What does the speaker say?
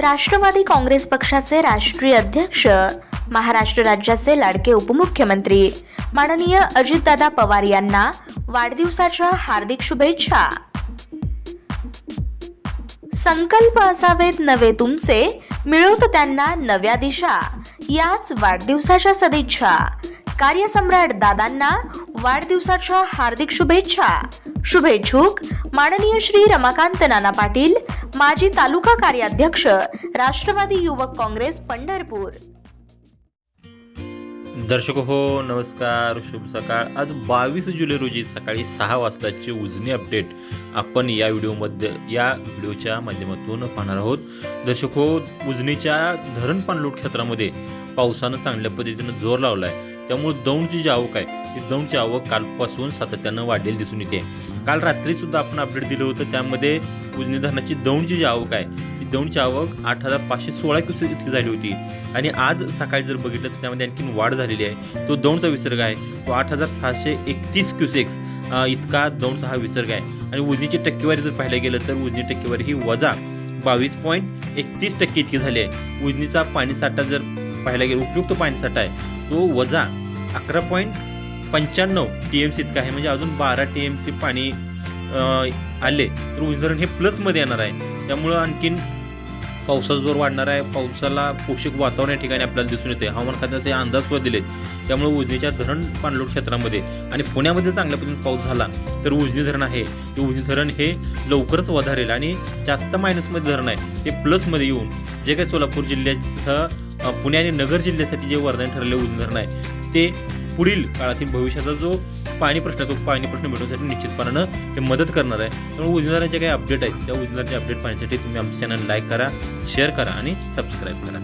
राष्ट्रवादी काँग्रेस पक्षाचे राष्ट्रीय अध्यक्ष महाराष्ट्र राज्याचे लाडके उपमुख्यमंत्री माननीय अजितदादा पवार यांना वाढदिवसाच्या हार्दिक शुभेच्छा. संकल्प असावेत नवे तुमचे मिळवत त्यांना नव्या दिशा. याच वाढदिवसाच्या सदिच्छा. कार्यसम्राट दादांना वाढदिवसाच्या हार्दिक शुभेच्छा. शुभेच्छुक माननीय श्री रमाकांत नाना पाटील माजी तालुका कार्याध्यक्ष राष्ट्रवादी युवक काँग्रेस पंढरपूर. दर्शक हो नमस्कार शुभ सकाळ. आज बावीस जुलै रोजी सकाळी सहा वाजताची उजनी अपडेट आपण या व्हिडिओमध्ये या व्हिडिओच्या माध्यमातून पाहणार आहोत. दर्शक हो उजनीच्या धरण पाणलोट क्षेत्रामध्ये पावसानं चांगल्या पद्धतीनं जोर लावला आहे त्यामुळे दौंडची जी आवक आहे ती दौंडची आवक कालपासून सातत्यानं वाढलेली दिसून येते. काल रात्री सुद्धा आपण अपडेट दिलं होतं त्यामध्ये उजनी धरणाची दौंडची जी आवक आहे ती दौंडची आवक आठ हजार पाचशे सोळा क्युसेक इतकी झाली होती. आणि आज सकाळी जर बघितलं तर त्यामध्ये आणखीन वाढ झालेली आहे. तो दौंडचा विसर्ग आहे. तो आठ हजार सहाशे एकतीस क्युसेक्स इतका दौंडचा हा विसर्ग आहे. आणि उजनीची टक्केवारी जर पाहायला गेलं तर उजनी टक्केवारी ही वजा बावीस पॉईंट एकतीस टक्के इतकी झाली आहे. उजनीचा पाणीसाठा जर पाहायला गेलं उपयुक्त पाणीसाठा आहे तो वजा अकरा पॉईंट पंच्याण्णव टी एम सी इतका आहे. म्हणजे अजून बारा टी एम सी पाणी आले तर उजनी धरण हे प्लसमध्ये येणार आहे. त्यामुळं आणखीन पावसाचा जोर वाढणार आहे. पावसाला पोषक वातावरण या ठिकाणी आपल्याला दिसून येते हवामान खात्याचे अंदाज सुद्धा दिलेत. त्यामुळे उजनीच्या धरण पाणलोट क्षेत्रामध्ये आणि पुण्यामध्ये चांगल्या पद्धतीने पाऊस झाला तर उजनी धरण आहे. ते उजनी धरण हे लवकरच वधारेल आणि जे आत्ता मायनसमध्ये धरण आहे. ते प्लसमध्ये येऊन जे काही सोलापूर जिल्ह्यासह पुणे आणि नगर जिल्ह्यासाठी जे वरदान ठरलेले उजनी धरण आहे ते पुढील काळातील भविष्याचा जो पाणी प्रश्न तो पाणी प्रश्न मिळवण्यासाठी निश्चितपणानं हे मदत करणार आहे. त्यामुळे उजनीदाराचे काही अपडेट आहेत त्या उजनीदाराचे अपडेट पाहण्यासाठी तुम्ही आमचं चॅनल लाईक करा शेअर करा आणि सबस्क्राईब करा.